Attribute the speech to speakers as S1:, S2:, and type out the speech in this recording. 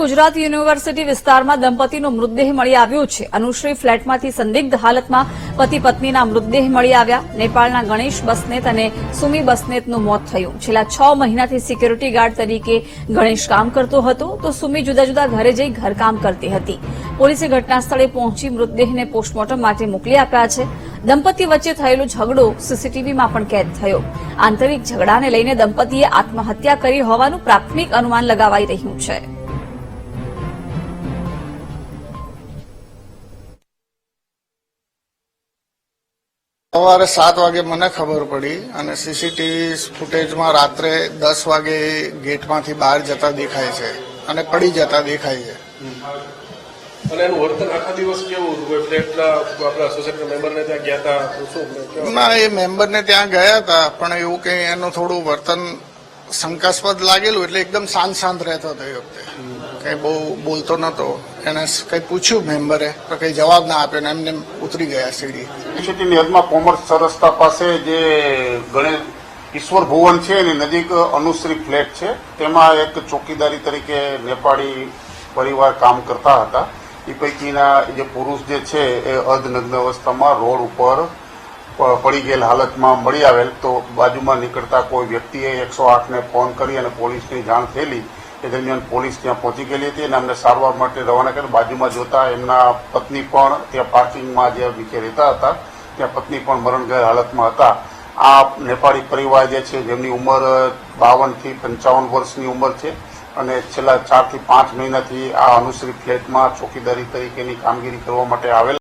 S1: Gujarat university વિસ્તારમાં દંપતીનો મૃતદેહ મળી આવ્યો છે. અનુશ્રી ફ્લેટમાંથી સંદિગ્ધ હાલતમાં પતિ પત્નીના મૃતદેહ મળી આવ્યા. નેપાળના ગણેશ બસનેત અને સુમી બસનેતનું મોત થયું. છેલ્લા છ મહિનાથી સિક્યોરિટી ગાર્ડ તરીકે ગણેશ કામ કરતો હતો, તો સુમી જુદા જુદા ઘરે જઈ ઘરકામ કરતી હતી. પોલીસે ઘટના સ્થળે પહોંચી મૃતદેહને પોસ્ટમોર્ટમ માટે મોકલી આપ્યા છે. દંપતી વચ્ચે થયેલો ઝઘડો સીસીટીવીમાં પણ કેદ થયો. આંતરિક ઝઘડાને લઈને દંપતીએ આત્મહત્યા કરી હોવાનું પ્રાથમિક અનુમાન લગાવાઈ રહ્યું છે.
S2: સવારે સાત વાગે મને ખબર પડી અને સીસીટીવી ફૂટેજમાં રાત્રે દસ વાગે ગેટમાંથી બહાર જતા દેખાય છે અને પડી જતા દેખાય છે.
S3: અને એનું વર્તન આખા દિવસ કેવું હતું? ફ્લેટના આપણા સોસાયટીના મેમ્બરને ત્યાં ગયા હતા? શું
S2: ના એ મેમ્બરને ત્યાં ગયા હતા પણ એવું કંઈ એનું થોડું વર્તન શંકાસ્પદ લાગેલું એટલે એકદમ શાંત શાંત રહેતો હતો એ વખતે. કઈ બહુ બોલતો નતો. એને કઈ પૂછ્યું મેમ્બરે, તો કઈ જવાબ ના આપ્યો ને એમને એમ ઉતરી ગયા સીડી.
S4: યુનિવર્સિટીની હદમાં કોમર્સ રસ્તા પાસે જે ગણેશ ઈશ્વર ભુવન છે, એની નજીક અનુશ્રી ફ્લેટ છે. તેમાં એક ચોકીદારી તરીકે નેપાળી પરિવાર કામ કરતા હતા. એ પૈકીના જે પુરુષ જે છે, એ અર્ધનગ્ન અવસ્થામાં રોડ ઉપર પડી ગયેલ હાલતમાં મળી આવેલ. તો બાજુમાં નીકળતા કોઈ વ્યક્તિએ એકસો આઠને ફોન કરી અને પોલીસની જાણ થયેલી. એ દરમિયાન પોલીસ ત્યાં પહોંચી ગયેલી હતી અને અમને સારવાર માટે રવાના કર્યા. બાજુમાં જોતા એમના પત્ની પણ ત્યાં પાર્કિંગમાં જે નીચે રહેતા હતા, ત્યાં પત્ની પણ મરણ ગયેલ હાલતમાં હતા. આ નેપાળી પરિવાર જે છે, જેમની ઉંમર બાવનથી પંચાવન વર્ષની ઉંમર છે અને છેલ્લા ચારથી પાંચ મહિનાથી આ અનુશ્રી ફ્લેટમાં ચોકીદારી તરીકેની કામગીરી કરવા માટે આવેલા